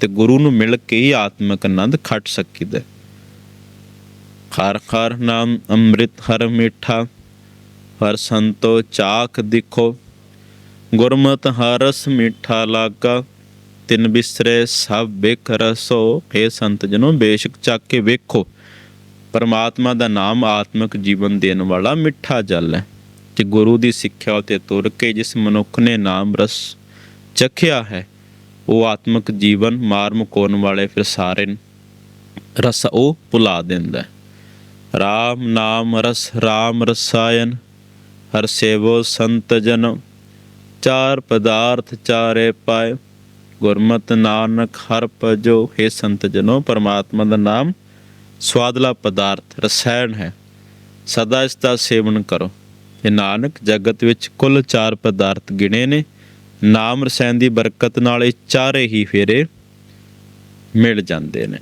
ਤੇ ਗੁਰੂ ਨੂੰ ਮਿਲ ਕੇ ਹੀ ਆਤਮਿਕ ਆਨੰਦ ਖੱਟ ਸਕੀਦਾ ਹੈ। ਹਰ ਹਰ ਨਾਮ ਅੰਮ੍ਰਿਤ ਹਰ ਮਿੱਠਾ, ਹਰ ਸੰਤੋ ਚਾਖ ਦਿਖੋ। ਗੁਰਮਤਿ ਹਰਸ ਮਿੱਠਾ ਲਾਗਾ, ਤਿੰਨ ਬਿਸਰੇ ਸਭ ਬਿਖ ਰਸੋ। ਇਹ ਸੰਤ ਜਨੋ, ਬੇਸ਼ਕ ਚੱਕ ਕੇ ਵੇਖੋ। ਪਰਮਾਤਮਾ ਦਾ ਨਾਮ ਆਤਮਿਕ ਜੀਵਨ ਦੇਣ ਵਾਲਾ ਮਿੱਠਾ ਜਲ ਹੈ। ਕਿ ਗੁਰੂ ਦੀ ਸਿੱਖਿਆ ਉਤੇ ਤੁਰ ਕੇ ਜਿਸ ਮਨੁੱਖ ਨੇ ਨਾਮ ਰਸ ਚਖਿਆ ਹੈ, ਉਹ ਆਤਮਿਕ ਜੀਵਨ ਮਾਰ ਮੁਕਾਉਣ ਵਾਲੇ ਫਿਰ ਸਾਰੇ ਰਸ ਉਹ ਭੁਲਾ ਦਿੰਦਾ ਹੈ ਰਾਮ ਨਾਮ ਰਸ ਰਾਮ ਰਸਾਇਨ ਹਰ ਸੇਵੋ ਸੰਤ ਜਨ, ਚਾਰ ਪਦਾਰਥ ਚਾਰੇ ਪਾਏ, ਗੁਰਮਤਿ ਨਾਨਕ ਹਰ ਭਜੋ, ਹੈ ਸੰਤ ਜਨੋ, ਪਰਮਾਤਮਾ ਦਾ ਨਾਮ ਸਵਾਦਲਾ ਪਦਾਰਥ, ਰਸਾਇਣ ਹੈ। ਸਦਾ ਇਸ ਦਾ ਸੇਵਨ ਕਰੋ। ਇਹ ਨਾਨਕ, ਜਗਤ ਵਿੱਚ ਕੁੱਲ ਚਾਰ ਪਦਾਰਥ ਗਿਣੇ ਨੇ, ਨਾਮ ਰਸਾਇਣ ਦੀ ਬਰਕਤ ਨਾਲ ਇਹ ਚਾਰੇ ਹੀ ਫੇਰੇ ਮਿਲ ਜਾਂਦੇ ਨੇ।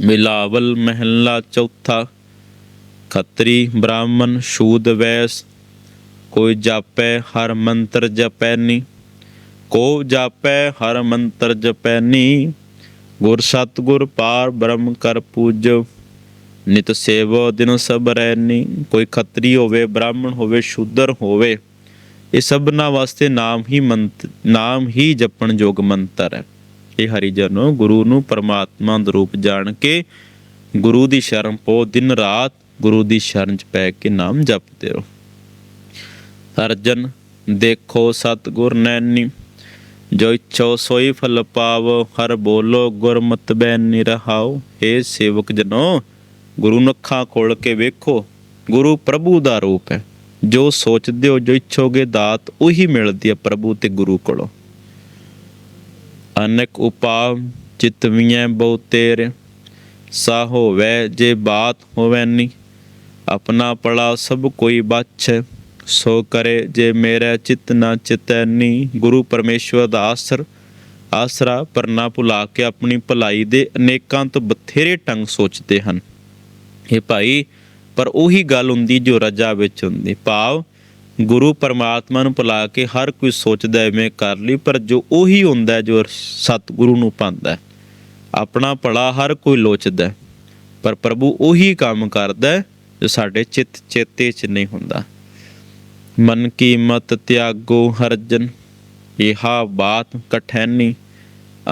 ਮਿਲਾਵਲ ਮਹਿਲਾ ਚੌਥਾ, ਖੱਤਰੀ ਬ੍ਰਾਹਮਣ ਸ਼ੂਦ ਵੈਸ, ਕੋਈ ਜਾਪੈ ਹਰ ਮੰਤਰ ਜਪੈਨੀ ਕੋ ਜਾਪੈ ਹਰ ਮੰਤਰ ਜਪੈਨੀ ਗੁਰ ਸਤਗੁਰ ਪਾਰ ਬ੍ਰਹਮ ਕਰ ਪੂਜ, ਨਿਤ ਸੇਵੋ ਦਿਨ ਸਭ ਰਹਿਨੀ ਕੋਈ ਖੱਤਰੀ ਹੋਵੇ, ਬ੍ਰਾਹਮਣ ਹੋਵੇ ਸ਼ੂਦਰ ਹੋਵੇ, ਇਹ ਸਭਨਾ ਵਾਸਤੇ ਨਾਮ ਹੀ ਮੰਤ, ਨਾਮ ਹੀ ਜਪਣ ਯੋਗ ਮੰਤਰ ਹੈ। ਇਹ ਹਰੀ ਗੁਰੂ ਨੂੰ ਪਰਮਾਤਮਾ ਦਾ ਰੂਪ ਜਾਣ ਕੇ ਗੁਰੂ ਦੀ ਸ਼ਰਨ ਪੋ ਦਿਨ ਰਾਤ ਗੁਰੂ ਦੀ ਸ਼ਰਨ ਚ ਪੈ ਕੇ ਨਾਮ ਜਪਦੇ ਰਹੋ। ਅਰਜਨ, ਦੇਖੋ ਸਤਗੁਰ ਨੈਣੀ, ਜੋ ਇੱਛੋ ਸੋਈ ਫਲ ਪਾਵੋ, ਹਰ ਬੋਲੋ ਗੁਰਮਤਿ ਬੈਨੀ ਰਹਾਓ ਏ ਸੇਵਕ ਜਨੋ, ਗੁਰੂ ਨੂੰ ਖੋਲ ਕੇ ਵੇਖੋ, ਗੁਰੂ ਪ੍ਰਭੂ ਦਾ ਰੂਪ ਹੈ। ਜੋ ਸੋਚਦੇ ਹੋ, ਜੋ ਇੱਛੋਗੇ ਦਾਤ, ਉਹੀ ਮਿਲਦੀ ਹੈ ਪ੍ਰਭੂ ਤੇ ਗੁਰੂ ਕੋਲੋਂ। ਅਨੇਕ ਉਪਾਵ ਚਿਤਵੀਆਂ ਬਹੁ ਤੇਰੇ ਸਾ ਹੋਵੇ ਜੇ ਬਾਤ ਹੋਵੇ ਆਪਣਾ ਪੜਾ ਸਭ ਕੋਈ ਬਚ ਸੋ ਕਰੇ ਜੇ ਮੇਰਾ ਚਿਤ ਨਾ ਚਿਤੈਨੀ ਗੁਰੂ ਪਰਮੇਸ਼ਵਰ ਦਾ ਆਸਰ, ਆਸਰਾ ਪਰਨਾ ਭੁਲਾ ਕੇ ਆਪਣੀ ਭਲਾਈ ਦੇ ਅਨੇਕਾਂ ਤੋਂ ਬਥੇਰੇ ਟੰਗ ਸੋਚਦੇ ਹਨ। ਇਹ ਭਾਈ, ਪਰ ਉਹੀ ਗੱਲ ਹੁੰਦੀ ਜੋ ਰਜਾ ਵਿੱਚ ਹੁੰਦੀ, ਭਾਵ ਗੁਰੂ ਪਰਮਾਤਮਾ ਨੂੰ ਭੁਲਾ ਕੇ ਹਰ ਕੋਈ ਸੋਚਦਾ ਐਵੇਂ ਕਰ ਲਈ, ਪਰ ਜੋ ਉਹੀ ਹੁੰਦਾ ਜੋ ਸਤਿਗੁਰੂ ਨੂੰ ਪਾਉਂਦਾ ਆਪਣਾ ਭਲਾ ਹਰ ਕੋਈ ਲੋਚਦਾ ਪਰ ਪ੍ਰਭੂ ਉਹੀ ਕੰਮ ਕਰਦਾ ਜੋ ਸਾਡੇ ਚਿੱਤ ਚੇਤੇ 'ਚ ਨਹੀਂ ਹੁੰਦਾ। ਮਨ ਕੀ ਮਤ ਤਿਆਗੋ ਹਰਜਨ ਇਹਾ ਬਾਤ ਕਠੈਨੀ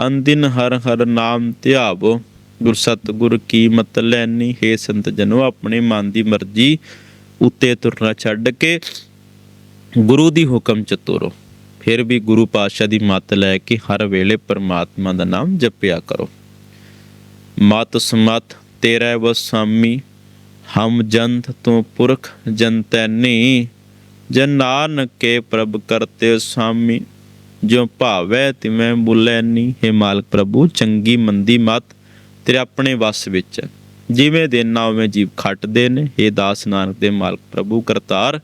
ਅੰਦਿਨ ਹਰ ਹਰ ਨਾਮ ਧਿਆਵੋ, ਗੁਰ ਸਤਿਗੁਰ ਕੀ ਮਤ ਲੈਣੀ ਹੈ ਸੰਤ ਜਨੋ, ਆਪਣੇ ਮਨ ਦੀ ਮਰਜ਼ੀ ਉੱਤੇ ਤੁਰਨਾ ਛੱਡ ਕੇ ਗੁਰੂ ਦੀ ਹੁਕਮ ਚ ਤੁਰੋ। ਫਿਰ ਵੀ ਗੁਰੂ ਪਾਤਸ਼ਾਹ ਦੀ ਮਤ ਲੈ ਕੇ ਹਰ ਵੇਲੇ ਪਰਮਾਤਮਾ ਦਾ ਨਾਮ ਜਪਿਆ ਕਰੋ। ਮਤ ਸਮਤ ਤੇਰਾ ਵਸਾਮੀ, ਹਮ ਜੰਤ ਤੂੰ ਪੁਰਖ ਜੰਤੈਨੀ ਜਨ ਨਾਨਕ ਕੇ ਪ੍ਰਭ ਕਰਤੇ ਸੁਆਮੀ ਜੋ ਭਾਵੈ ਤਿਵੇਂ ਬੁਲੈਨੀ ਹੈ ਮਾਲਕ ਪ੍ਰਭੂ, ਚੰਗੀ ਮੰਦੀ ਮਤ ਤੇਰੇ ਆਪਣੇ ਵਸ ਵਿੱਚ। ਹੈ ਜਿਵੇਂ ਦੇਨਾ ਉਵੇਂ ਜੀਵ ਖੱਟਦੇ ਨੇ ਇਹ ਦਾਸ ਨਾਨਕ ਦੇ ਮਾਲਕ ਪ੍ਰਭੂ ਕਰਤਾਰ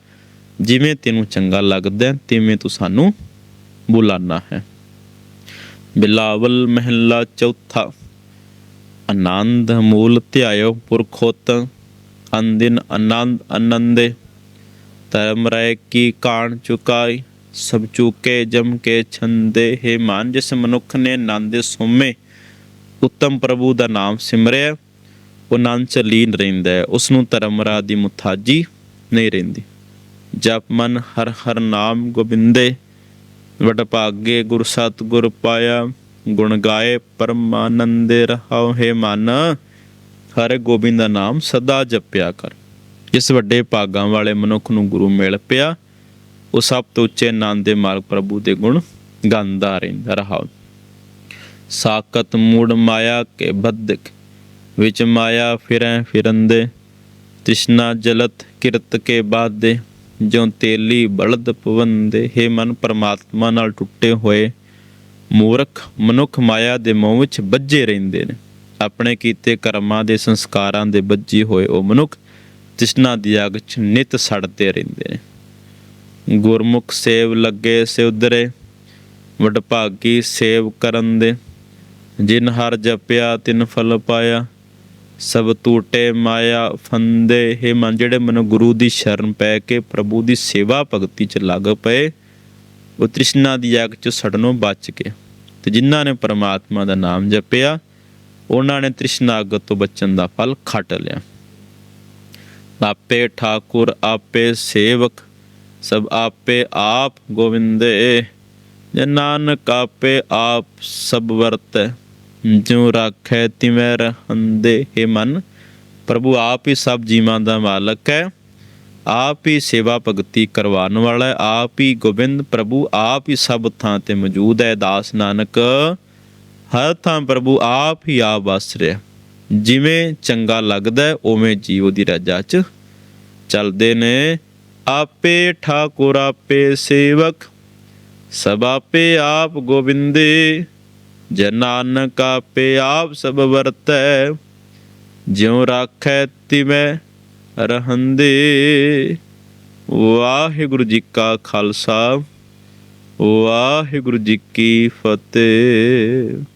ਜਿਵੇਂ ਤੈਨੂੰ ਚੰਗਾ ਲੱਗਦਾ ਹੈ, ਤਿਵੇਂ ਤੂੰ ਸਾਨੂੰ ਬੁਲਾਨਾ ਹੈ। ਬਿਲਾਵਲ ਮਹਿਲਾ ਚੌਥਾ ਆਨੰਦ ਮੂਲ ਧਿਆਇਓ ਪੁਰਖੋਤ ਅੰਦਿਨ ਆਨੰਦ ਆਨੰਦੇ ਧਰਮ ਰਹਿ ਕੀ ਕਾਣ ਚੁਕਾਈ ਸਭ ਚੁਕੇ ਜਮ ਕੇ ਛੰਦੇ ਹੈ ਮਾਨ ਜਿਸ ਮਨੁੱਖ ਨੇ ਆਨੰਦ ਸੋਮੇ ਉੱਤਮ ਪ੍ਰਭੂ ਦਾ ਨਾਮ ਸਿਮਰਿਆ ਉਹ ਨੰਦ ਚ ਲੀਨ ਰਹਿੰਦਾ ਹੈ ਉਸ ਨੂੰ ਧਰਮ ਰਾਹ ਦੀ ਮੁਤਾਜੀ ਨਹੀਂ ਰਹਿੰਦੀ। ਜਪ ਮਨ ਹਰ ਹਰ ਨਾਮ ਗੋਬਿੰਦੇ ਵਡ ਭਾਗੇ ਗੁਰ ਸਤਿਗੁਰ ਪਾਇਆ, ਗੁਣ ਗਾਏ ਪਰਮਾਨੰਦੇ ਰਹਾਉ ਹੈ ਮਨ, ਹਰ ਗੋਬਿੰਦ ਦਾ ਨਾਮ ਸਦਾ ਜਪਿਆ ਕਰ। ਇਸ ਵੱਡੇ ਭਾਗਾਂ ਵਾਲੇ ਮਨੁੱਖ ਨੂੰ ਗੁਰੂ ਮਿਲ ਪਿਆ, ਉਹ ਸਭ ਤੋਂ ਉੱਚੇ ਆਨੰਦ ਦੇ ਮਾਰਗ ਪ੍ਰਭੂ ਦੇ ਗੁਣ ਗਾਉਂਦਾ ਰਹਿੰਦਾ ਰਹਾਉ। ਸਾਕਤ ਮੂੜ ਮਾਇਆ ਕੇ ਬੱਧਕ, ਵਿੱਚ ਮਾਇਆ ਫਿਰੈ ਫਿਰੰਦੇ ਤ੍ਰਿਸ਼ਨਾ ਜਲਤ ਕਿਰਤ ਕੇ ਬਾਦੇ ਜਿਉ ਤੇਲੀ ਬਲਦ ਪਵੰਦੇ, ਹੈ ਮਨ ਪਰਮਾਤਮਾ ਨਾਲ ਟੁੱਟੇ ਹੋਏ ਮੂਰਖ, ਮਨੁੱਖ ਮਾਇਆ ਦੇ ਮੋਹ ਵਿੱਚ ਬੱਝੇ ਰਹਿੰਦੇ ਨੇ। ਆਪਣੇ ਕੀਤੇ ਕਰਮਾਂ ਦੇ ਸੰਸਕਾਰਾਂ ਦੇ ਬੱਝੇ ਹੋਏ ਉਹ ਮਨੁੱਖ ਤ੍ਰਿਸ਼ਨਾ ਦੀ ਅਗ 'ਚ ਨਿਤ ਸੜਦੇ ਰਹਿੰਦੇ ਨੇ। ਗੁਰਮੁਖ ਸੇਵ ਲੱਗੇ ਸੇ ਉਦਰੇ ਵਡਭਾਗੀ ਸੇਵ ਕਰਨ ਦੇ। ਜਿਨ ਹਰ ਜਪਿਆ ਤਿਨ ਫਲ ਪਾਇਆ ਸਭ ਟੂਟੇ ਮਾਇਆ ਫੰਦੇ ਹੈ ਮਨ, ਜਿਹੜੇ ਮਨ ਗੁਰੂ ਦੀ ਸ਼ਰਨ ਪੈ ਕੇ ਪ੍ਰਭੂ ਦੀ ਸੇਵਾ ਭਗਤੀ ਚ ਲੱਗ ਪਏ, ਉਹ ਤ੍ਰਿਸ਼ਨਾ ਦੀ ਅੱਗ ਚ ਸੜਨੋਂ ਬਚ ਕੇ। ਤੇ ਜਿਨ੍ਹਾਂ ਨੇ ਪਰਮਾਤਮਾ ਦਾ ਨਾਮ ਜਪਿਆ, ਉਹਨਾਂ ਨੇ ਤ੍ਰਿਸ਼ਨਾ ਅੱਗ ਤੋਂ ਬਚਣ ਦਾ ਫਲ ਖੱਟ ਲਿਆ। ਆਪੇ ਠਾਕੁਰ, ਆਪੇ ਸੇਵਕ, ਸਭ ਆਪੇ ਆਪ ਗੋਵਿੰਦੇ। ਜੇ ਨਾਨਕ ਆਪੇ ਆਪ ਸਭ ਵਰਤੈ ਜਿਉ ਰਾਖੈ ਤਿਵੇਂ ਰਹੰਦੇ ਹੈ ਮਨ, ਪ੍ਰਭੂ ਆਪ ਹੀ ਸਭ ਜੀਵਾਂ ਦਾ ਮਾਲਕ ਹੈ। ਆਪ ਹੀ ਸੇਵਾ ਭਗਤੀ ਕਰਵਾਉਣ ਵਾਲਾ ਹੈ। ਆਪ ਹੀ ਗੋਬਿੰਦ ਪ੍ਰਭੂ ਆਪ ਹੀ ਸਭ ਥਾਂ ਤੇ ਮੌਜੂਦ ਹੈ। ਦਾਸ ਨਾਨਕ, ਹਰ ਥਾਂ ਪ੍ਰਭੂ ਆਪ ਹੀ ਆਪ ਵਸ ਰਿਹਾ ਜਿਵੇਂ ਚੰਗਾ ਲੱਗਦਾ ਉਵੇਂ ਜੀਵ ਦੀ ਰਜਾ 'ਚ ਚੱਲਦੇ ਨੇ। ਆਪੇ ਠਾਕੁਰ, ਆਪੇ ਸੇਵਕ, ਸਭ ਆਪੇ ਆਪ ਗੋਬਿੰਦੇ। ਜੇ ਨਾਨਕ ਆਪੇ ਆਪ ਸਭ ਵਰਤੈ, ਜਿਉ ਰਾਖੈ ਤਿਵੇਂ ਰਹੰਦੇ। ਵਾਹਿਗੁਰੂ ਜੀ ਕਾ ਖਾਲਸਾ, ਵਾਹਿਗੁਰੂ ਜੀ ਕੀ ਫਤਿਹ।